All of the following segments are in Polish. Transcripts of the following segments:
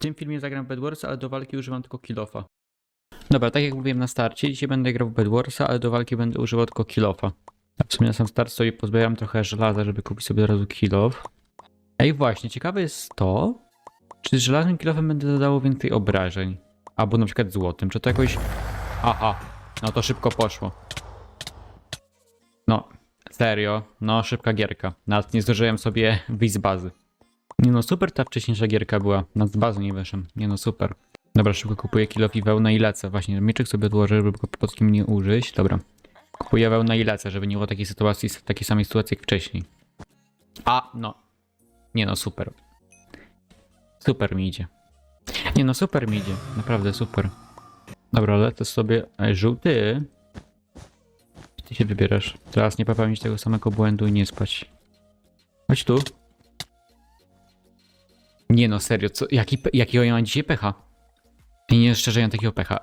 tym filmie zagram w Bedwarsa, ale do walki używam tylko kilofa. Dobra, tak jak mówiłem na starcie, dzisiaj będę grał w Bedwarsa, ale do walki będę używał tylko kilofa. A w sumie na sam start sobie pozbieram trochę żelaza, żeby kupić sobie od razu kilof. Ej, właśnie, ciekawe jest to, czy z żelaznym kilofem będę dodało więcej obrażeń. Albo na przykład złotym, czy to jakoś... Aha, no to szybko poszło. No, serio, no szybka gierka. Nawet nie zdążyłem sobie wyjść z bazy. Nie no, super ta wcześniejsza gierka była. Nad z bazy nie wyszłem. Nie no, super. Dobra, szybko kupuję kilof i wełnę i lecę. Właśnie, mieczek sobie odłożę, żeby go przypadkiem nie użyć. Dobra. Kupuję wełnę i lecę, żeby nie było takiej sytuacji, takiej samej sytuacji jak wcześniej. A, no. Nie no, super. Super mi idzie. Nie no, super mi idzie. Naprawdę super. Dobra, lecę sobie. Ej, żółty. Ty się wybierasz. Teraz nie popełnić tego samego błędu i nie spać. Chodź tu. Nie no, serio, co, jaki, jakiego ja mam dzisiaj pecha? I nie szczerze, ja mam takiego pecha.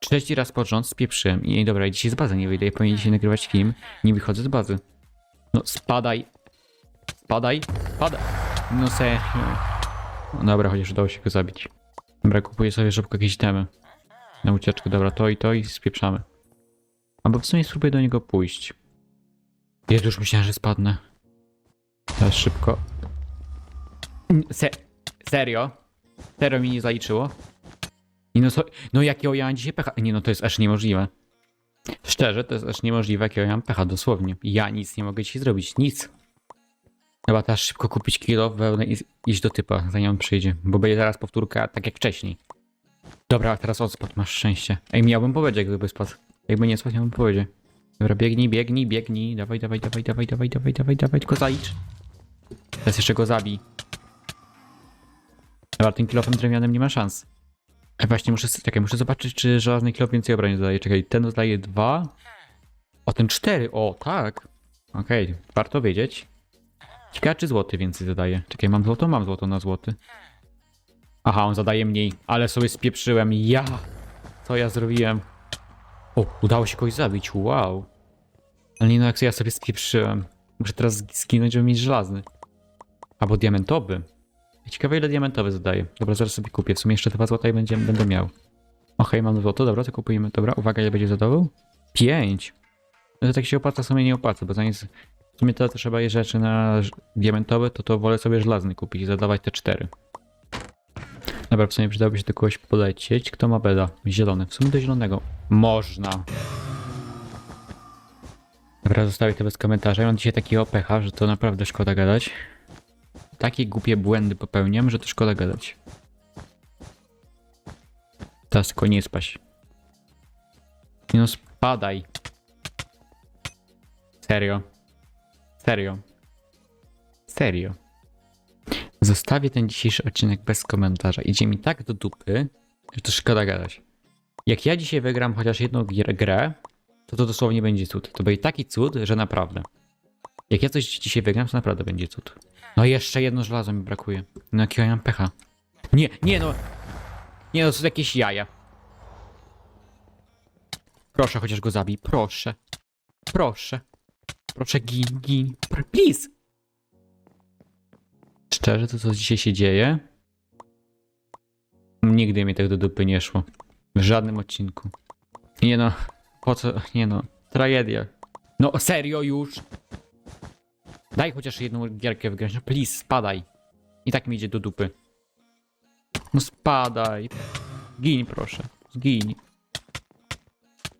Trzeci raz pod rząd spieprzyłem i dobra, dzisiaj z bazy nie wyjdę, ja powinien dzisiaj nagrywać film, nie wychodzę z bazy. No spadaj. Spadaj, spadaj. No serio. No dobra, chociaż udało się go zabić. Dobra, kupuję sobie szybko jakieś temy. Na ucieczkę, dobra, to i to i spieprzamy. Albo w sumie spróbuję do niego pójść. Ja już myślałem, że spadnę. Teraz szybko. Se serio? Serio mi nie zaliczyło? Nie no, so no jakiego ja mam dzisiaj pecha? Nie no, to jest aż niemożliwe. Szczerze, to jest aż niemożliwe, jakiego ja mam pecha, dosłownie. Ja nic nie mogę ci zrobić, nic. Chyba teraz szybko kupić kilo wełnę i iść do typa, zanim on przyjdzie. Bo będzie zaraz powtórka, tak jak wcześniej. Dobra, teraz odspad, masz szczęście. Ej, miałbym powiedzieć, gdyby spadł. Jakby nie spadł, miałbym powiedzieć. Dobra, biegnij, biegnij, biegnij. Dawaj, dawaj, dawaj, dawaj, dawaj, dawaj, dawaj, dawaj, tylko zalicz. Teraz jeszcze go zabij. Dobra, tym kilofem drewnianym nie ma szans. Ej, właśnie muszę, czekaj, muszę zobaczyć, czy żelazny kilof więcej obrań zadaje. Czekaj, ten dodaje dwa. O, ten cztery, o, tak. Okej, warto wiedzieć. Ciekawe, czy złoty więcej zadaje. Czekaj, mam złoto? Mam złoto na złoty. Aha, on zadaje mniej, ale sobie spieprzyłem. Ja! Co ja zrobiłem? O, udało się kogoś zabić, wow. Ale nie no, jak ja sobie spieprzyłem. Muszę teraz skinąć, żeby mieć żelazny. Albo diamentowy. Ciekawe ile diamentowy zadaje. Dobra, zaraz sobie kupię. W sumie jeszcze dwa złota i będzie, będę miał. Okej, mam złoto, dobra, to kupujemy. Dobra, uwaga, ile będzie zadawał? Pięć. No to tak się opłaca, w sumie nie opłaca, bo za nic... W sumie to trzeba je rzeczy na diamentowe, to to wolę sobie żelazny kupić i zadawać te cztery. Dobra, w sumie przydałoby się do kogoś polecieć. Kto ma beda? Zielony. W sumie do zielonego. Można. Dobra, zostawię to bez komentarza. Ja mam dzisiaj takiego pecha, że to naprawdę szkoda gadać. Takie głupie błędy popełniam, że to szkoda gadać. Teraz tylko nie spaść. Nie No spadaj. Serio. Serio. Serio. Zostawię ten dzisiejszy odcinek bez komentarza. Idzie mi tak do dupy, że to szkoda gadać. Jak ja dzisiaj wygram chociaż jedną grę, to to dosłownie będzie cud. To będzie taki cud, że naprawdę. Jak ja coś dzisiaj wygram, to naprawdę będzie cud. No jeszcze jedno żelazo mi brakuje. No jakiego ja mam pecha. Nie, nie no. Nie no, to są jakieś jaja. Proszę, chociaż go zabij. Proszę. Proszę. Proszę, gin, gin. Please. Szczerze, to co dzisiaj się dzieje? Nigdy mi tak do dupy nie szło. W żadnym odcinku. Nie no. Po co? Nie no. Tragedia. No serio już? Daj chociaż jedną gierkę wygrać. No please, spadaj. I tak mi idzie do dupy. No spadaj. Zgiń proszę. Zgiń.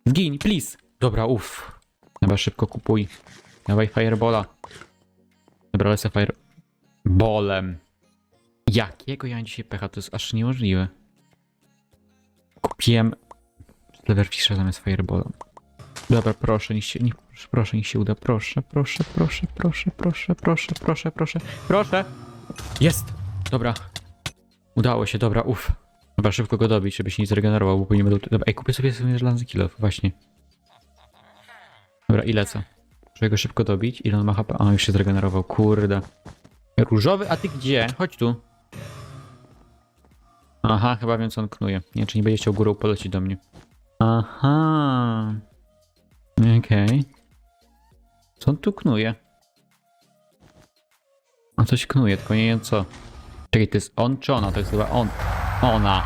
Zgiń, please. Dobra, uff. Dobra, szybko kupuj. Dawaj firebola. Dobra, lecę fire... Bolem. Jakiego ja mam dzisiaj pecha? To jest aż niemożliwe. Kupiłem... Leverfisha zamiast firebola. Dobra, proszę, niech się, niech, proszę, niech się uda. Proszę, proszę, proszę, proszę, proszę, proszę, proszę, proszę, proszę. Jest! Dobra. Udało się, dobra, uff. Dobra, szybko go dobić, żeby się nie zregenerował, bo nie będą... Dobra, ej, kupię sobie sobie żelazny kilof, właśnie. Dobra, i lecę. Muszę go szybko dobić. Ile on ma HP? A, już się zregenerował, kurde. Różowy, a ty gdzie? Chodź tu. Aha, chyba wiem co on knuje. Nie czy nie będzie chciał górą polecić do mnie. Aha. Okej. Co on tu knuje? A coś knuje, tylko nie wiem co. Czekaj, to jest on czy ona? To jest chyba on. Ona.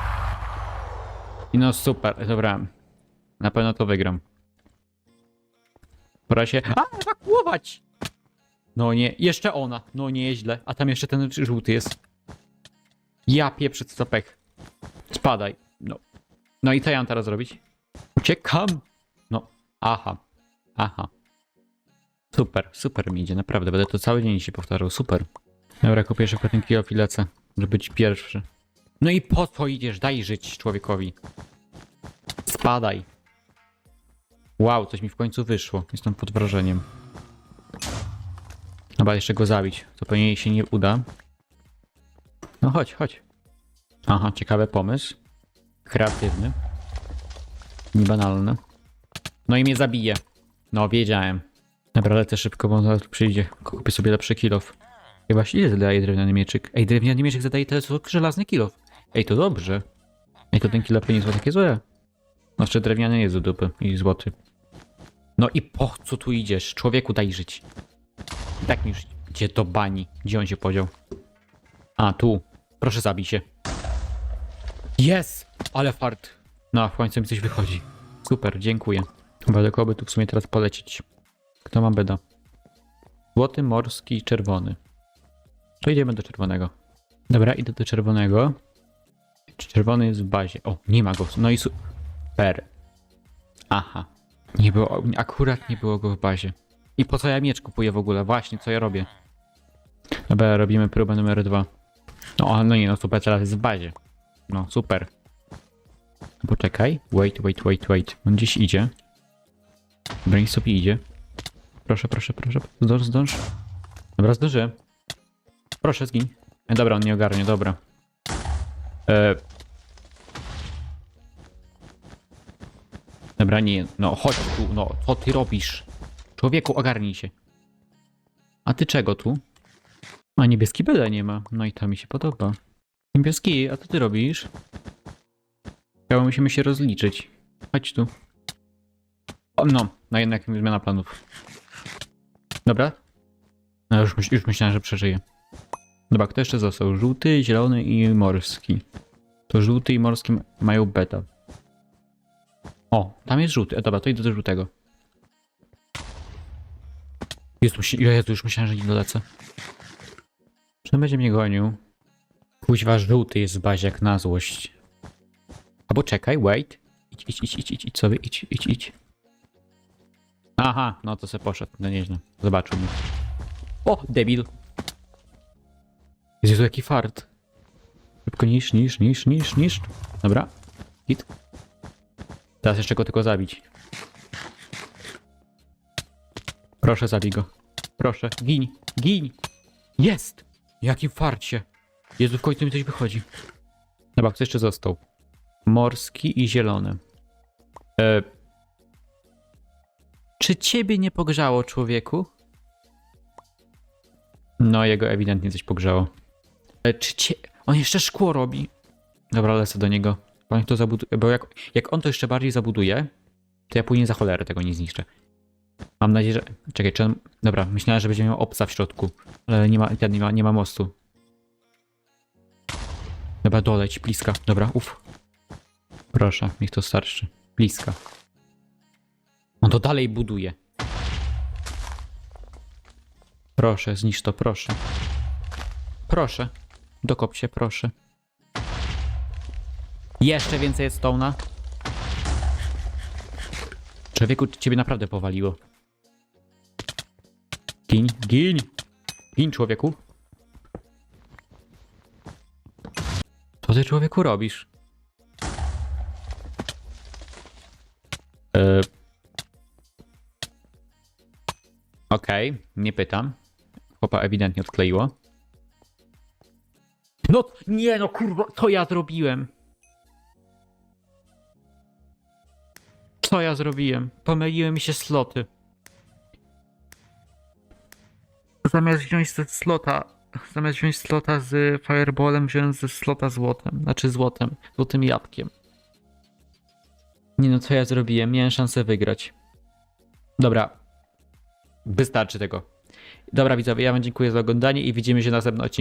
I no super, dobra. Na pewno to wygram. Pora się... A, ewakuować! No nie, jeszcze ona. No nieźle. A tam jeszcze ten żółty jest. Ja pieprzę, co pech. Spadaj. No. No i co ja mam teraz zrobić? Uciekam! Aha. Aha. Super, super mi idzie, naprawdę. Będę to cały dzień się powtarzał, super. Dobra, kupię szybko ten kilof i żeby być pierwszy. No i po co idziesz? Daj żyć człowiekowi. Spadaj. Wow, coś mi w końcu wyszło. Jestem pod wrażeniem. Chyba jeszcze go zabić. To pewnie się nie uda. No chodź, chodź. Aha, ciekawy pomysł. Kreatywny. Niebanalny. No i mnie zabije. No, wiedziałem. Dobra, lecę szybko, bo zaraz przyjdzie. Kupię sobie lepszy kilof. Właśnie ile zadaje drewniany mieczyk? Ej, drewniany mieczyk zadaje co żelazny kilof. Ej, to dobrze. Ej, to ten kilof nie jest takie złe. Znaczy drewniany jest do dupy i złoty. No i po co tu idziesz? Człowieku daj żyć. I tak mi już gdzie do bani. Gdzie on się podział? A, tu. Proszę zabij się. Jest! Ale fart. No, w końcu mi coś wychodzi. Super, dziękuję. Do kogo by tu w sumie teraz polecieć. Kto ma beda? Złoty, morski czerwony. To idziemy do czerwonego. Dobra, idę do czerwonego. Czerwony jest w bazie? O, nie ma go. No i super. Aha. Nie było, akurat nie było go w bazie. I po co ja miecz kupuję w ogóle? Właśnie, co ja robię? Dobra, robimy próbę numer dwa. No, no nie, no super, teraz jest w bazie. No, super. Poczekaj. Wait, wait, wait, wait. On gdzieś idzie. Niech sobie idzie. Proszę, proszę, proszę. Zdąż, zdąż. Dobra, zdążyłem. Proszę, zgiń. E, dobra, on nie ogarnie, dobra. E... Dobra, nie, no chodź tu, no, co ty robisz? Człowieku, ogarnij się. A ty czego tu? A niebieski byle nie ma. No i to mi się podoba. Niebieski, a co ty robisz? Chyba musimy się rozliczyć. Chodź tu. O, no, no jednak zmiana planów. Dobra. No już, myśl- już myślałem, że przeżyję. Dobra, kto jeszcze został? Żółty, zielony i morski. To żółty i morski mają beta. O, tam jest żółty. E, dobra, to idę do żółtego. Jezu, ja tu już myślałem, że nie dolecę. Czy on będzie mnie gonił? Kuźwa, żółty jest jak na złość. Albo czekaj, wait. Idź, idź, idź, idź, idź, idź sobie, idź, idź, idź. Aha, no to se poszedł, no nieźle. Zobaczył mnie. O, debil. Jezu, jaki fart. Szybko niż, niż, niż, niż, niż. Dobra. Hit. Teraz jeszcze go tylko zabić. Proszę, zabij go. Proszę, gin, gin. Jest! Jakim farcie. Jezu, w końcu mi coś wychodzi. Dobra, kto jeszcze został? Morski i zielony. E... Czy ciebie nie pogrzało, człowieku? No, jego ewidentnie coś pogrzało. E, czy cię... On jeszcze szkło robi. Dobra, lecę do niego. On to zabuduje, bo jak, jak on to jeszcze bardziej zabuduje, to ja później za cholerę tego nie zniszczę. Mam nadzieję, że... Czekaj, czy on... Dobra, myślałem, że będzie miał obca w środku. Ale nie ma, nie ma, nie ma mostu. Dobra, doleć, bliska. Dobra, uff. Proszę, niech to starszy. Bliska. On to dalej buduje. Proszę, zniszcz to, proszę. Proszę. Dokop się, proszę. Jeszcze więcej jest stołna. Człowieku, ciebie naprawdę powaliło. Gin, gin. Gin, człowieku. Co ty, człowieku, robisz? E... Okej, nie pytam. Chłopa ewidentnie odkleiło. No, nie no, kurwa, co ja zrobiłem? Co ja zrobiłem? Pomyliły mi się sloty. Zamiast wziąć ze slota, zamiast wziąć slota z fireballem, wziąłem ze slota złotem. Znaczy złotem, złotym jabłkiem. Nie no, co ja zrobiłem? Miałem szansę wygrać. Dobra. Wystarczy tego. Dobra widzowie, ja wam dziękuję za oglądanie i widzimy się w następnym odcinku.